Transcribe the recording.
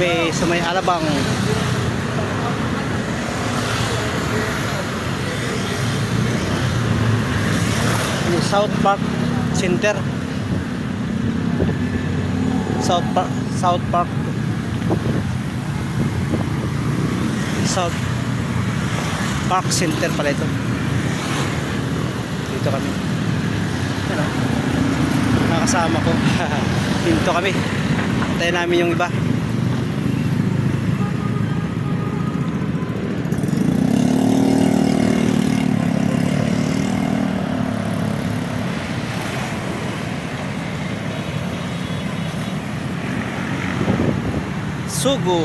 kami sa may Alabang. South Park Center. South Park, South Park. South Park Center pala ito. Dito kami. Ano? Nakasama ko. Dito kami. Tayo namin yung iba. Sugo